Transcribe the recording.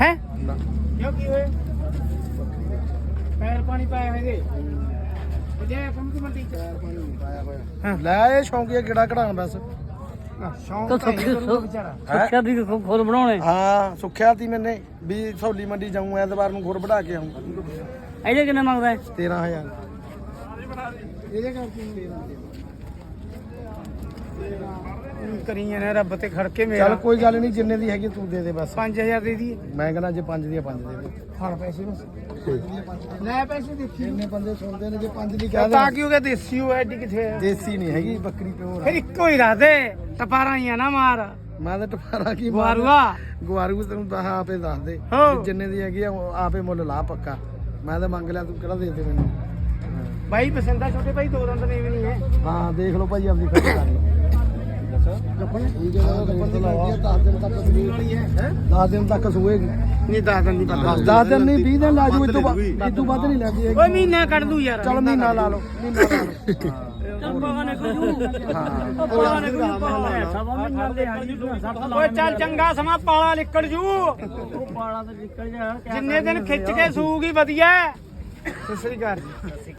ਹੈ? ਕਿਉਂ ਕੀ ਹੋਇਆ? ਪੈਰ ਪਾਣੀ ਪਾਇਆ ਹੋਏ ਦੇ ਵਜੇ ਕੰਮ ਕੀ ਮੰਡੀ ਹਾਂ। ਲੈ ਇਹ ਸ਼ੌਂਕੀਆ ਕਿਹੜਾ ਕਢਾਣ ਬਸ। ਸ਼ੌਂਕ ਤਾਂ ਵਿਚਾਰਾ। ਸੁੱਖਿਆ ਦੀ ਬਣਾਉਣੇ। ਹਾਂ ਸੁੱਖਿਆ ਮੈਨੇ ਵੀ ਸੌਲੀ ਮੰਡੀ ਜਾਊਂ ਐਤਵਾਰ ਨੂੰ ਗੁਰ ਵਢਾ ਕੇ ਆਊਂ। ਇਹਦੇ ਕਿੰਨੇ ਮੰਗਦਾ ਹੈ? 13000 ਇਹਦੇ ਕਰਕੇ ਕਰੀਆਂ ਨੇ ਰੱਬ ਤੇ ਖੜ ਕੇ ਮੇਰਾ। ਚੱਲ ਕੋਈ ਗੱਲ ਨਹੀਂ ਜਿੰਨੇ ਦੀ ਹੈਗੀ ਤੂੰ ਦੇ ਦੇ ਬਸ। 5000 ਦੇ ਦੀਏ ਮੈਂ ਕਹਿੰਦਾ ਜੇ 5 ਦੀ 5 ਦੇ ਦੇ। ਫੜ ਪੈਸੇ ਬਸ ਲੈ ਪੈਸੇ ਦੇਖੀ। ਜਿੰਨੇ ਬੰਦੇ ਸੁਣਦੇ ਨੇ ਜੇ 5 ਦੀ ਕਹਿ ਤਾਂ ਦੇ ਕਿ ਦੇਸੀ ਉਹ ਐਡੀ ਕਿੱਥੇ ਦੇਸੀ ਨਹੀਂ ਹੈਗੀ ਬੱਕਰੀ ਪਿਓਰ ਫਿਰ ਇੱਕੋ ਹੀ ਰਾਦੇ ਟਪਾਰਾਂ ਹੀ ਆ ਨਾ ਮਾਰ। ਮੈਂ ਤਾਂ ਟਪਾਰਾ ਕੀ ਗੁਆਰੂਆ। ਗਵਾਰੂ ਤੈਨੂੰ ਤਾਂ ਆਪੇ ਦੱਸ ਦੇ। ਹੋ। ਜਿੰਨੇ ਦੀ ਹੈਗੀ ਆਪੇ ਮੁੱਲ ਲਾ ਪੱਕਾ। ਮੈਂ ਤਾਂ ਮੰਗ ਲਿਆ ਤੂੰ ਕਿਹੜਾ ਦੇ ਦੇ ਮੈਨੂੰ? ਬਾਈ ਪਸੰਦ ਛੋਟੇ ਭਾਈ ਦੋ ਦੰਦ ਨੇ ਵੀ ਨਹੀਂ ਹੈ। ਹਾਂ ਦੇਖ ਲਓ ਭਾਈ ਆਪਦੀ ਖਰਚ ਕਰ ਲਓ। ਠੀਕ ਹੈ ਗੱਪਣ ਦੀ ਲੱਗਦੀ ਹੈ 10 ਦਿਨ ਤੱਕ ਸੂਏਗੀ। ਹੈ 10 ਦਿਨ ਤੱਕ ਸੂਏਗੀ ਨਹੀਂ ਦਸ ਦੰਦ ਦੀ ਪਤਾ 10 ਦਿਨ ਨਹੀਂ 20 ਦਿਨ ਲਾ ਜੂ ਇਦੋਂ ਬਾਅਦ ਇਦੋਂ ਵੱਧ ਨਹੀਂ ਲੈਂਦੀ ਓਏ ਹੈਗੀ ਮਹੀਨਾ ਕੱਢ ਦੂ ਯਾਰ। ਚਲ ਮਹੀਨਾ ਲਾ ਲਓ ਮਹੀਨਾ ਲਾ ਲਓ। ਚੱਲ ਪਾਗਾ ਨੇ ਕੋਈ ਪਾਗਾ ਨੇ ਕੋਈ ਪਾਗਾ ਸਵਾ ਮਹੀਨਾ ਦੇ ਹਾਜੀ ਤੂੰ ਸੱਤ ਲਾ ਓਏ ਚੱਲ ਚੰਗਾ ਸਮਾਂ ਪਾਲਾ ਨਿਕਲ ਜੂ। ਉਹ ਪਾਲਾ ਤੇ ਨਿਕਲ ਜਾ। ਜਿੰਨੇ ਦਿਨ ਖਿੱਚ ਕੇ ਸੂਗੀ ਵਧੀਆ। ਸਤਿ ਸ੍ਰੀ ਅਕਾਲ ਜੀ।